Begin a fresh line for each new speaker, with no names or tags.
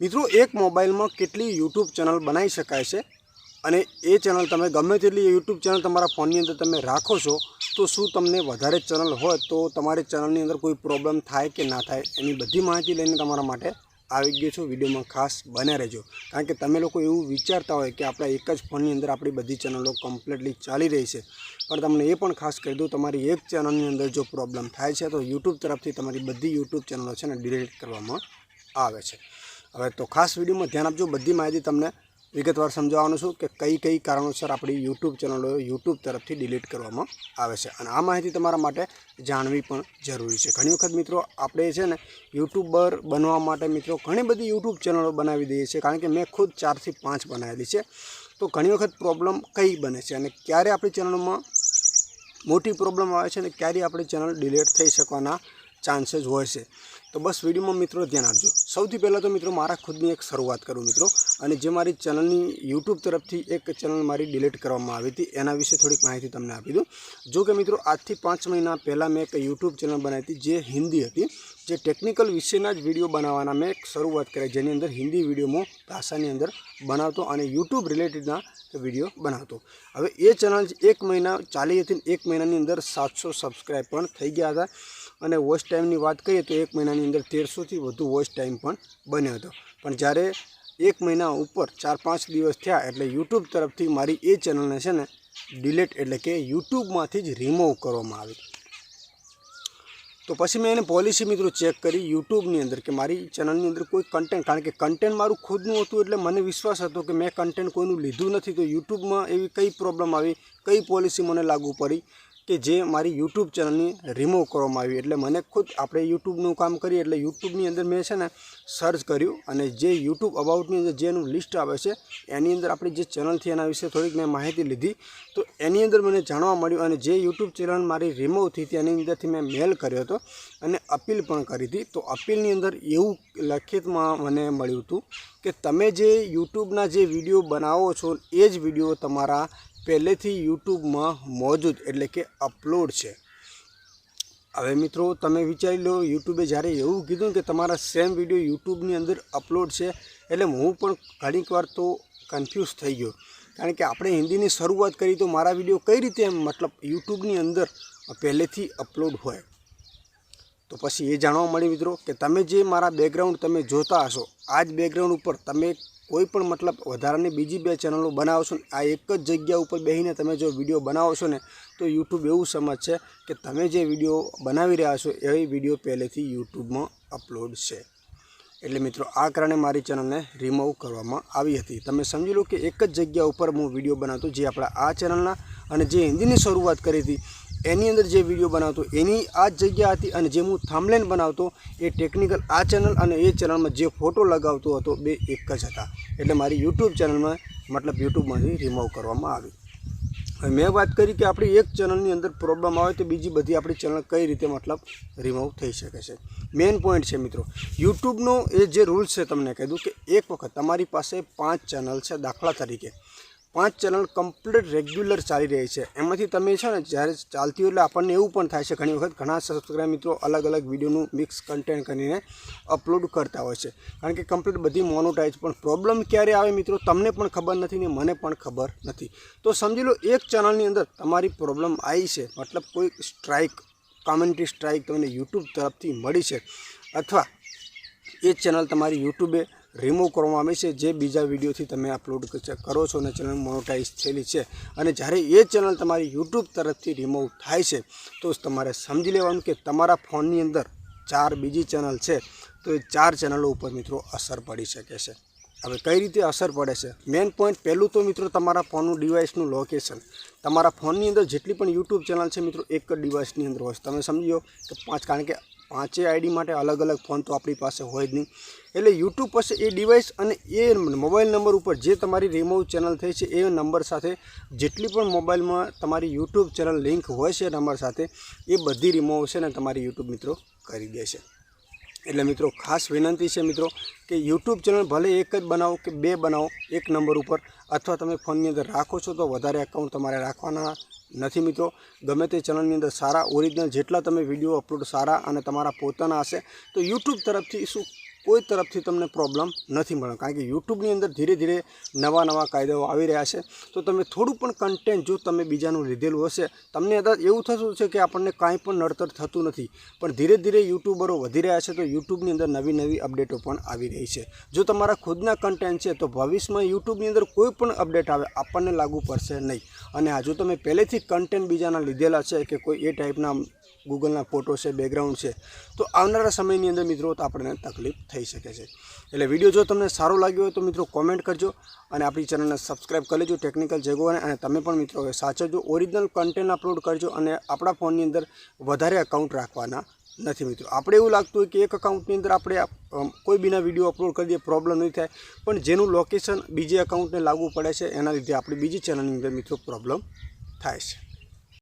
મિત્રો, એક મોબાઈલમાં કેટલી યુટ્યુબ ચેનલ બનાવી શકાય છે અને એ ચેનલ તમે ગમે તેટલી યુટ્યુબ ચેનલ તમારા ફોનની અંદર તમે રાખો છો, તો શું તમને વધારે ચેનલ હોય તો તમારી ચેનલની અંદર કોઈ પ્રોબ્લેમ થાય કે ના થાય એની બધી માહિતી લઈને તમારા માટે આવી ગયો છું. વિડીયોમાં ખાસ બન્યા રહેજો. કારણ કે તમે લોકો એવું વિચારતા હોય કે આપણા એક જ ફોનની અંદર આપણી બધી ચેનલો કમ્પ્લીટલી ચાલી રહી છે. પણ તમને એ પણ ખાસ કહી દઉં, તમારી એક ચેનલની અંદર જો પ્રોબ્લેમ થાય છે, તો યુટ્યુબ તરફથી તમારી બધી યુટ્યુબ ચેનલો છે ને ડિલીટ કરવામાં આવે છે. હવે તો ખાસ વિડીયોમાં ધ્યાન આપજો. બધી માહિતી તમને વિગતવાર સમજાવવાનું છું કે કઈ કઈ કારણોસર આપણી યુટ્યુબ ચેનલો યુટ્યુબ તરફથી ડિલીટ કરવામાં આવે છે. અને આ માહિતી તમારા માટે જાણવી પણ જરૂરી છે. ઘણી વખત મિત્રો આપણે છે ને યુટ્યુબર બનવા માટે મિત્રો ઘણી બધી યુટ્યુબ ચેનલો બનાવી દઈએ છીએ. કારણ કે મેં ખુદ ચારથી પાંચ બનાવેલી છે. તો ઘણી વખત પ્રોબ્લેમ કઈ બને છે? અને ક્યારે આપણી ચેનલમાં મોટી પ્રોબ્લેમ આવે છે? અને ક્યારે આપણી ચેનલ ડિલીટ થઈ શકવાના ચાન્સીસ હોય છે. તો બસ વિડીયોમાં મિત્રો ધ્યાન આપજો. સૌથી પહેલાં તો મિત્રો મારા ખુદની એક શરૂઆત કરું મિત્રો. અને જે મારી ચેનલની યુટ્યુબ તરફથી એક ચેનલ મારી ડિલીટ કરવામાં આવી હતી, એના વિશે થોડીક માહિતી તમને આપી દઉં. જો કે મિત્રો આજથી પાંચ મહિના પહેલાં મેં એક યુટ્યુબ ચેનલ બનાવી હતી, જે હિન્દી હતી. જે ટેકનિકલ વિશેના જ વીડિયો બનાવવાના મેં એક શરૂઆત કરી જેની અંદર હિન્દી વિડીયોમાં ભાષાની અંદર બનાવતો અને યુટ્યુબ રિલેટેડના વીડિયો બનાવતો. હવે એ ચેનલ એક મહિના ચાલી હતી એક મહિનાની અંદર સાતસો સબસ્ક્રાઈબ પણ થઈ ગયા હતા. અને વોચ ટાઈમની વાત કરીએ તો એક મહિનાની અંદર તેરસોથી વધુ વોચ ટાઈમ પણ બન્યો હતો. પણ જ્યારે એક મહિના ઉપર ચાર પાંચ દિવસ થયા એટલે યુટ્યુબ તરફથી મારી એ ચેનલને છે ને ડિલેટ એટલે કે યુટ્યુબમાંથી જ રિમૂવ કરવામાં આવી. તો પછી મેં એને પોલિસી મિત્રો ચેક કરી યુટ્યુબની અંદર કે મારી ચેનલની અંદર કોઈ કન્ટેન્ટ કારણ કે કન્ટેન્ટ મારું ખુદનું હતું એટલે મને વિશ્વાસ હતો કે મેં કન્ટેન્ટ કોઈનું લીધું નથી તો યુટ્યુબમાં એવી કઈ પ્રોબ્લેમ આવી, કઈ પોલિસી મને લાગુ પડી? કે જે મારી યુટ્યુબ ચેનલની રિમૂવ કરવામાં આવી. એટલે મને ખુદ આપણે યુટ્યુબનું કામ કરીએ એટલે યુટ્યુબની અંદર મેં છે ને સર્ચ કર્યું અને જે યુટ્યુબ અબાઉટની અંદર જેનું લિસ્ટ આવે છે, એની અંદર આપણી જે ચેનલ છે એના વિશે થોડીક મેં માહિતી લીધી. તો એની અંદર મને જાણવા મળ્યું અને જે યુટ્યુબ ચેનલ મારી રિમૂવ થઈ હતી, એની અંદરથી મેં મેલ કર્યો હતો અને અપીલ પણ કરી હતી. તો અપીલની અંદર એવું લખિતમાં મને મળ્યું હતું કે તમે જે યુટ્યુબના જે વીડિયો બનાવો છો, એ જ વીડિયો તમારા પહેલેથી યુટ્યુબમાં મોજૂદ એટલે કે અપલોડ છે. હવે મિત્રો તમે વિચારી લો, યુટ્યુબે જ્યારે એવું કીધું કે તમારા સેમ વીડિયો યુટ્યુબની અંદર અપલોડ છે, એટલે હું પણ ઘણીક વાર તો કન્ફ્યુઝ થઈ ગયો. કારણ કે આપણે હિન્દીની શરૂઆત કરી તો મારા વીડિયો કઈ રીતે મતલબ યુટ્યુબની અંદર પહેલેથી અપલોડ હોય? તો પછી એ જાણવા મળ્યું મિત્રો કે તમે જે મારા બેકગ્રાઉન્ડ તમે જોતા હશો, આ જ બેકગ્રાઉન્ડ ઉપર તમે કોઈ પણ મતલબ વધારાની બીજી બે ચેનલો બનાવશો ને, આ એક જ જગ્યા ઉપર બેસીને તમે જો વીડિયો બનાવો છો ને, તો યુટ્યુબ એવું સમજ છે કે તમે જે વીડિયો બનાવી રહ્યા છો, એ વીડિયો પહેલેથી યુટ્યુબમાં અપલોડ છે. એટલે મિત્રો, આ કારણે મારી ચેનલને રિમૂવ કરવામાં આવી હતી. તમે સમજી લો કે એક જ જગ્યા ઉપર હું વીડિયો બનાવતો, જે આપણા આ ચેનલના અને જે હિન્દીની શરૂઆત કરી હતી એની અંદર જે વીડિયો બનાવતો, એની આ જગ્યા હતી અને જે હું થામલેન બનાવતો, એ ટેકનિકલ આ ચેનલ અને એ ચેનલમાં જે ફોટો લગાવતો હતો, બે એક જ હતા. એટલે મારી યુટ્યુબ ચેનલમાં મતલબ યુટ્યુબમાંથી રિમૂવ કરવામાં આવી. હવે મેં વાત કરી કે આપણી એક ચેનલની અંદર પ્રોબ્લેમ આવે તો બીજી બધી આપણી ચેનલ કઈ રીતે મતલબ રિમૂવ થઈ શકે છે. મેઇન પોઈન્ટ છે મિત્રો યુટ્યુબનો એ જે રૂલ્સ છે તમને કહી દઉં કે એક વખત તમારી પાસે પાંચ ચેનલ છે દાખલા તરીકે. પાંચ ચેનલ કમ્પ્લીટ રેગ્યુલર ચાલી રહી છે. એમાંથી તમે છે ને જ્યારે ચાલતી હોય એટલે આપણને એવું પણ થાય છે ઘણી વખત ઘણા સબસ્ક્રાઈબ મિત્રો અલગ અલગ વિડીયોનું મિક્સ કન્ટેન્ટ કરીને અપલોડ કરતા હોય છે. કારણ કે કમ્પ્લીટ બધી મોનોટાઈઝ પણ પ્રોબ્લેમ ક્યારે આવે મિત્રો? તમને પણ ખબર નથી ને મને પણ ખબર નથી. તો સમજી લો એક ચેનલની અંદર તમારી પ્રોબ્લેમ આવી છે. મતલબ કોઈ સ્ટ્રાઇક કોમેન્ટ્રી સ્ટ્રાઇક તમને યુટ્યુબ તરફથી મળી છે. અથવા એ ચેનલ તમારી યુટ્યુબે રિમૂવ કરવામાં આવે છે, જે બીજા વિડીયોથી તમે અપલોડ કરો છો અને ચેનલ મોનોટાઈઝ થયેલી છે. અને જ્યારે એ ચેનલ તમારી યુટ્યુબ તરફથી રિમૂવ થાય છે, તો તમારે સમજી લેવાનું કે તમારા ફોનની અંદર ચાર બીજી ચેનલ છે, તો એ ચાર ચેનલો ઉપર મિત્રો અસર પડી શકે છે. હવે કઈ રીતે અસર પડે છે? મેઇન પોઈન્ટ પહેલું તો મિત્રો તમારા ફોનનું ડિવાઇસનું લોકેશન તમારા ફોનની અંદર જેટલી પણ યુટ્યુબ ચેનલ છે મિત્રો, એક જ ડિવાઇસની અંદર હોય તમે સમજો કે પાંચ, કારણ કે પાંચે આઈડી માટે અલગ અલગ ફોન તો આપણી પાસે હોય જ નહીં. એટલે યુટ્યુબ પાસે એ ડિવાઇસ અને એ મોબાઈલ નંબર ઉપર જે તમારી રિમૂવ ચેનલ થઈ છે, એ નંબર સાથે જેટલી પણ મોબાઈલમાં તમારી યુટ્યુબ ચેનલ લિંક હોય છે નંબર સાથે, એ બધી રિમૂવ છે ને તમારી યુટ્યુબ મિત્રો કરી દે છે. એટલે મિત્રો, ખાસ વિનંતી છે મિત્રો કે યુટ્યુબ ચેનલ ભલે એક જ બનાવો કે બે બનાવો, એક નંબર ઉપર, અથવા તમે ફોનની અંદર રાખો છો તો વધારે એકાઉન્ટ તમારે રાખવાના નથી મિત્રો. ગમે તે ચેનલની અંદર સારા ઓરિજિનલ જેટલા તમે વીડિયો અપલોડ સારા અને તમારા પોતાના હશે, તો યુટ્યુબ તરફથી શું કોઈ તરફથી તમને પ્રોબ્લેમ નથી મળે કારણ કે યુટ્યુબની અંદર ધીરે ધીરે નવા નવા કાયદાઓ આવી રહ્યા છે. તો તમે થોડું પણ કન્ટેન્ટ જો તમે બીજાનું લીધેલું હશે, તમને અંદર એવું થતું છે કે આપણને કાંઈ પણ નડતર થતું નથી. પણ ધીરે ધીરે યુટ્યુબરો વધી રહ્યા છે તો યુટ્યુબની અંદર નવી નવી અપડેટો પણ આવી રહી છે. જો તમારા ખુદના કન્ટેન્ટ છે તો ભવિષ્યમાં યુટ્યુબની અંદર કોઈ પણ અપડેટ આવે, આપણને લાગુ પડશે નહીં. અને આ જો તમે પહેલેથી કન્ટેન્ટ બીજાના લીધેલા છે કે કોઈ એ ટાઈપના ગૂગલના ફોટો છે બેકગ્રાઉન્ડ છે, તો આવનારા સમયની અંદર મિત્રો તો આપણને તકલીફ થઈ શકે છે. એટલે વીડિયો જો તમને સારો લાગ્યો હોય તો મિત્રો કોમેન્ટ કરજો અને આપણી ચેનલને સબસ્ક્રાઈબ કરી લેજો ટેકનિકલ જગોને અને તમે પણ મિત્રો સાચવજો. ઓરિજિનલ કન્ટેન્ટ અપલોડ કરજો અને આપણા ફોનની અંદર વધારે અકાઉન્ટ રાખવાના નથી મિત્રો. આપણે એવું લાગતું હોય કે એક અકાઉન્ટની અંદર આપણે કોઈ બીના વીડિયો અપલોડ કરી દઈએ પ્રોબ્લેમ નહીં થાય. પણ જેનું લોકેશન બીજે અકાઉન્ટને લાગુ પડે છે, એના લીધે આપણી બીજી ચેનલની અંદર મિત્રો પ્રોબ્લેમ થાય છે.